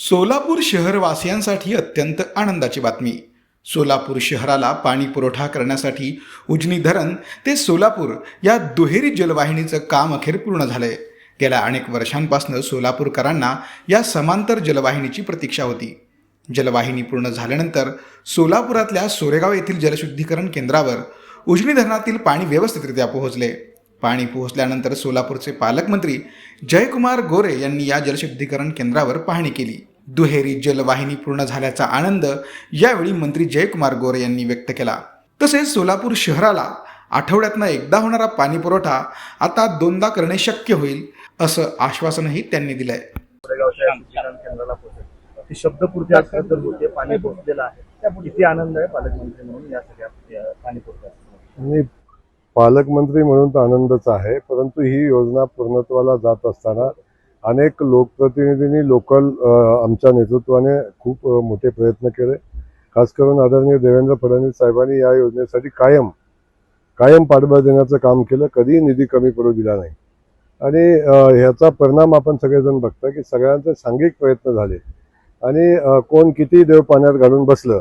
सोलापूर शहरवासियांसाठी अत्यंत आनंदाची बातमी. सोलापूर शहराला पाणी पुरवठा करण्यासाठी उजनी धरण ते सोलापूर या दुहेरी जलवाहिनीचं काम अखेर पूर्ण झालंय. गेल्या अनेक वर्षांपासून सोलापूरकरांना या समांतर जलवाहिनीची प्रतीक्षा होती. जलवाहिनी पूर्ण झाल्यानंतर सोलापुरातल्या सोरेगाव येथील जलशुद्धीकरण केंद्रावर उजनी धरणातील पाणी व्यवस्थितरित्या पोहोचले. पाणी पोहोचल्यानंतर सोलापूरचे पालकमंत्री जयकुमार गोरे यांनी या जलशुद्धीकरण केंद्रावर पाहणी केली. दुहेरी जलवाहिनी पूर्ण झाल्याचा आनंद यावेळी मंत्री जयकुमार गोरे यांनी व्यक्त केला. तसेच सोलापूर शहराला आठवड्यातनं एकदा होणारा पाणी पुरवठा आता दोनदा करणे शक्य होईल असं आश्वासनही त्यांनी दिलंय. ती शब्दपूर्ती आज खरं तर होते पाणी पोहोचलेलं आहे. किती आनंद आहे पालकमंत्री म्हणून या सगळ्या पाणी पालकमंत्री म्हणून तर आनंदच आहे परंतु ही योजना पूर्णत्वाला जात असताना अनेक लोकप्रतिनिधींनी लोकल आमच्या नेतृत्वाने खूप मोठे प्रयत्न केले. खास करून आदरणीय देवेंद्र फडणवीस साहेबांनी या योजनेसाठी कायम कायम पाठबळ देण्याचं काम केलं. कधीही निधी कमी पडू दिला नाही. आणि ह्याचा परिणाम आपण सगळेजण बघतो की सगळ्यांचे सांघिक प्रयत्न झाले. आणि कोण किती देव पाण्यात घालून बसलं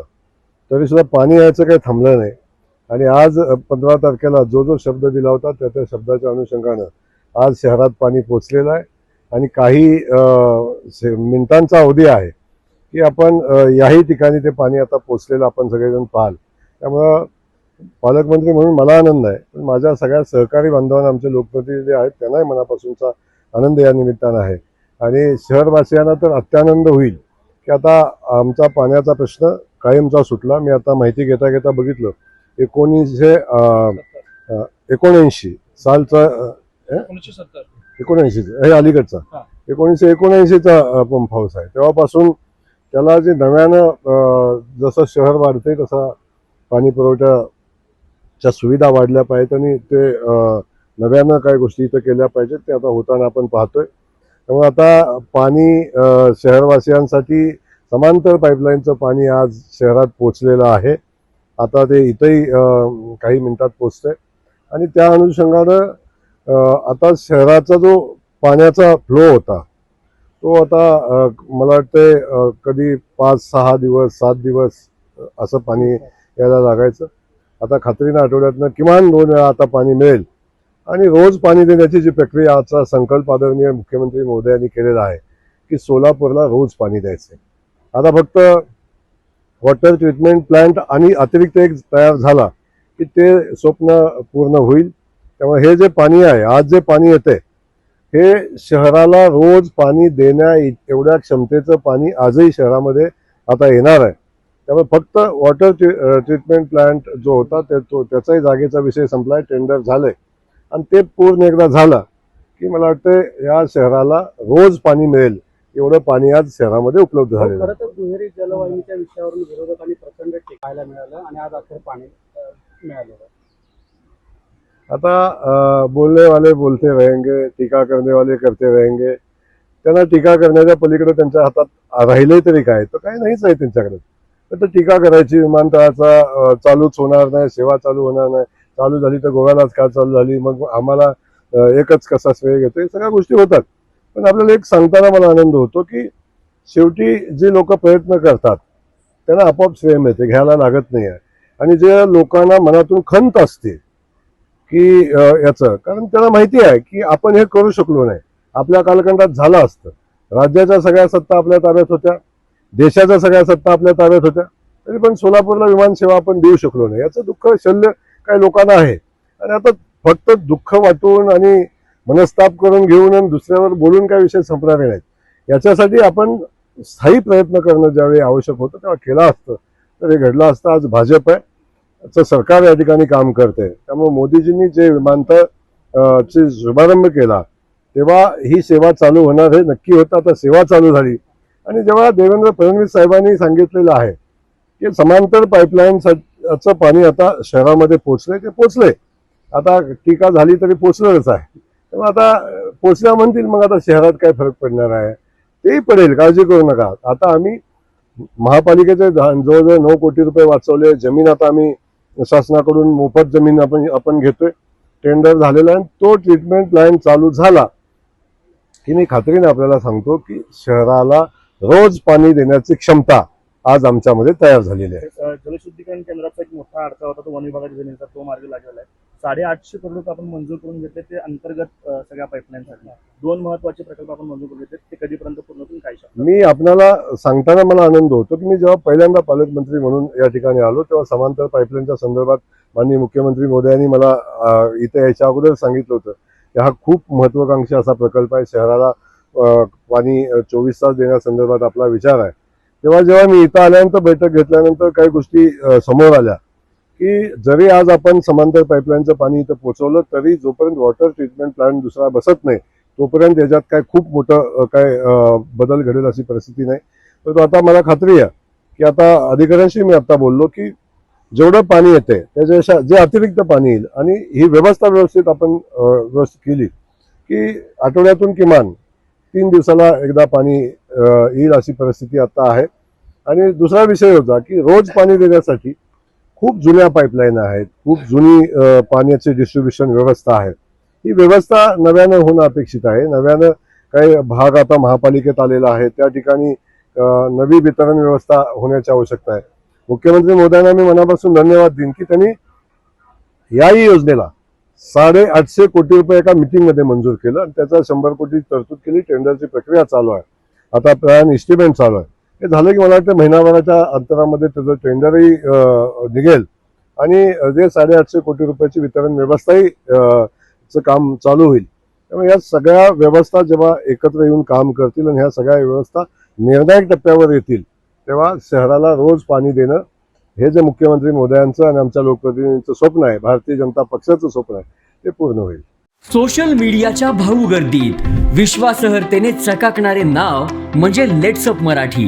तरी सुद्धा पाणी यायचं काही थांबलं नाही. आणि आज पंधरा तारखेला जो जो शब्द दिला होता त्या त्या शब्दाच्या अनुषंगानं आज शहरात पाणी पोचलेलं आहे. आणि काही से- मिनिटांचा अवधी आहे की आपण याही ठिकाणी ते पाणी आता पोचलेलं आपण सगळेजण पाहाल. त्यामुळं पालकमंत्री म्हणून मला आनंद आहे पण माझ्या सगळ्या सहकारी बांधवांना आमचे लोकप्रतिनिधी आहेत त्यांनाही मनापासूनचा आनंद या निमित्तानं आहे. आणि शहरवासियांना तर अत्यानंद होईल की आता आमचा पाण्याचा प्रश्न कायमचा सुटला. मी आता माहिती घेता घेता बघितलं. एकोणीसशे एकोणऐंशी सालचा एकोणीसशे सत्तर. एकोणऐंशी हे अलीकडचा. एकोणीसशे एकोणऐंशीचा पंप हाऊस आहे. तेव्हापासून त्याला जे नव्यानं जसं शहर वाढते तसा पाणी पुरवठ्याच्या सुविधा वाढल्या पाहिजेत आणि ते नव्यानं काय गोष्टी इथं केल्या पाहिजेत ते आता होताना आपण पाहतोय. त्यामुळे आता पाणी शहरवासियांसाठी समांतर पाईपलाईनचं पाणी आज शहरात पोचलेलं आहे. आता ते इथंही काही मिनिटात पोचतंय आणि त्या अनुषंगानं आता शहराचा जो पाण्याचा फ्लो होता तो आता मला वाटतंय कधी पाच सहा दिवस सात दिवस असं पाणी यायला लागायचं. आता खात्रीनं आठवड्यातनं किमान दोन वेळा आता पाणी मिळेल. आणि रोज पाणी देण्याची जी प्रक्रिया आजचा संकल्प आदरणीय मुख्यमंत्री महोदयांनी केलेला आहे की सोलापूरला रोज पाणी द्यायचं आता फक्त वॉटर ट्रीटमेंट प्लांट आणि अतिरिक्त एक तयार झाला की ते स्वप्न पूर्ण होईल. त्यामुळे हे जे पाणी आहे आज जे पाणी येते हे शहराला रोज पाणी देण्या एवढ्या क्षमतेचं पाणी आजही शहरामध्ये आता येणार आहे. त्यामुळे फक्त वॉटर ट्रीटमेंट प्लांट जो होता त्या तो त्याचाही जागेचा विषय संपलाय टेंडर झालंय. आणि ते पूर्ण एकदा झालं की मला वाटतं या शहराला रोज पाणी मिळेल. एवढं पाणी आज शहरामध्ये उपलब्ध झालेलं आहे. खरं तर दुहेरी जलवाहिनीच्या विषयावरून विरोधकांनी प्रचंड टिकायला मिळालं आणि आज अखेर पाणी अं, मिळालं आता अ, बोलने वाले बोलते रहेंगे टीका करने वाले करते रहेंगे. त्यांना टीका करण्याच्या पलीकडे त्यांच्या हातात राहिले तरी काय? तर काही नाहीच आहे त्यांच्याकडे. तर टीका करायची विमानतळाचा चालूच होणार नाही सेवा चालू होणार नाही. चालू झाली तर गोव्यालाच का चालू झाली? मग आम्हाला एकच कसा श्रेय घेतो या सगळ्या गोष्टी होतात. पण आपल्याला एक सांगताना मला आनंद होतो की शेवटी जे लोक प्रयत्न करतात त्यांना आपोआप श्रेय मिळते घ्यायला लागत नाही आहे आणि जे लोकांना मनातून खंत असते की याचं. कारण त्यांना माहिती आहे की आपण हे करू शकलो नाही. आपल्या कालखंडात झालं असतं. राज्याच्या सगळ्या सत्ता आपल्या ताब्यात होत्या. देशाच्या सगळ्या सत्ता आपल्या ताब्यात होत्या. तरी पण सोलापूरला विमानसेवा आपण देऊ शकलो नाही. याचं दुःख शल्य काही लोकांना आहे. आणि आता फक्त दुःख वाटून आणि मनस्ताप करून घेऊन आणि दुसऱ्यावर बोलून काय विषय संपणारे नाहीत. याच्यासाठी आपण स्थायी प्रयत्न करणं ज्यावेळी आवश्यक होतं तेव्हा केला असतं. तर हे घडलं असतं. आज भाजप आहे. सरकार या ठिकाणी काम करते. त्यामुळे मोदीजींनी जे विमानतळ चे शुभारंभ केला तेव्हा ही सेवा चालू होणार हे नक्की होतं. आता सेवा चालू झाली. आणि जेव्हा देवेंद्र फडणवीस साहेबांनी सांगितलेलं आहे की समांतर पाईपलाईनचं पाणी आता शहरामध्ये पोचले ते पोचले आता टीका झाली तरी पोचलेलंच आहे. तेव्हा आता पोचल्या म्हणतील मग आता शहरात काय फरक पडणार आहे? तेही पडेल काळजी करू नका. आता आम्ही महापालिकेचे जवळजवळ नऊ कोटी रुपये वाचवले जमीन आता आम्ही शासनाकडून मोफत जमीन आपण आपण घेतोय. टेंडर झालेला आहे तो ट्रीटमेंट प्लॅन चालू झाला. की मी खात्रीने आपल्याला सांगतो की शहराला रोज पाणी देण्याची क्षमता आज आमच्यामध्ये तयार झालेली आहे. जलशुद्धीकरण केंद्राचा एक मोठा अडथळा होता तो वन विभागाच्या जमिनीचा तो मार्ग लागलेला आहे. साडेआठशे करोड रुपये आपण मंजूर करून घेतले ते अंतर्गत सगळ्या पाईपलाईनसाठी. दोन महत्त्वाचे प्रकल्प आपण मंजूर करून घेतले ते कधीपर्यंत पूर्ण होतील काय शकतो मी आपल्याला सांगताना मला आनंद होतो की मी जेव्हा पहिल्यांदा पालकमंत्री म्हणून या ठिकाणी आलो तेव्हा समांतर पाईपलाईनच्या संदर्भात माननीय मुख्यमंत्री मोदयांनी मला इथे याच्या अगोदर सांगितलं होतं की हा खूप महत्वाकांक्षी असा प्रकल्प आहे शहराला पाणी चोवीस तास देण्यासंदर्भात आपला विचार आहे. तेव्हा जेव्हा मी इथं आल्यानंतर बैठक घेतल्यानंतर काही गोष्टी समोर आल्या. की जरी आज आपण समांतर पाईपलाईनचं पाणी इथं पोहोचवलं तरी जोपर्यंत वॉटर ट्रीटमेंट प्लांट दुसरा बसत नाही तोपर्यंत याच्यात काय खूप मोठं काय बदल घडेल अशी परिस्थिती नाही. परंतु आता मला खात्री आहे की आता अधिकाऱ्यांशी मी आता बोललो की जेवढं पाणी येते त्याच्यापेक्षा जे अतिरिक्त पाणी येईल आणि ही व्यवस्था व्यवस्थित आपण व्यवस्थित केली की आठवड्यातून किमान तीन दिवसाला एकदा पाणी येईल अशी परिस्थिती आता आहे. आणि दुसरा विषय होता की रोज पाणी देण्यासाठी खूप जुन्या पाईपलाईन आहेत. खूप जुनी पाण्याचे पाण्याची डिस्ट्रीब्युशन व्यवस्था आहे. ही व्यवस्था नव्यानं होणं अपेक्षित आहे. नव्यानं काही भाग आता महापालिकेत आलेला आहे. त्या ठिकाणी नवी वितरण व्यवस्था होण्याची आवश्यकता आहे. मुख्यमंत्री मोदयांना मी मनापासून धन्यवाद देईन की त्यांनी याही योजनेला साडे आठशे कोटी रुपये एका मिटिंगमध्ये मंजूर केलं आणि त्याचा शंभर कोटी तरतूद केली. टेंडरची प्रक्रिया चालू आहे. आता प्लॅन इस्टिमेंट चालू आहे. हे झालं की मला वाटतं महिनाभराच्या अंतरामध्ये त्याचं टेंडरही निघेल. आणि जे साडेआठशे कोटी रुपयाची वितरण व्यवस्थाही चं काम चालू होईल. त्यामुळे या सगळ्या व्यवस्था जेव्हा एकत्र येऊन काम करतील आणि ह्या सगळ्या व्यवस्था निर्णायक टप्प्यावर येतील तेव्हा शहराला रोज पाणी देणं हे जे मुख्यमंत्री मोदयांचं आणि आमच्या लोकप्रतिनिधींचं स्वप्न आहे भारतीय जनता पक्षाचं स्वप्न आहे ते पूर्ण होईल. सोशल मीडियाच्या भाऊ गर्दीत विश्वासार्हतेने चकाकणारे नाव म्हणजे लेट्सअप मराठी.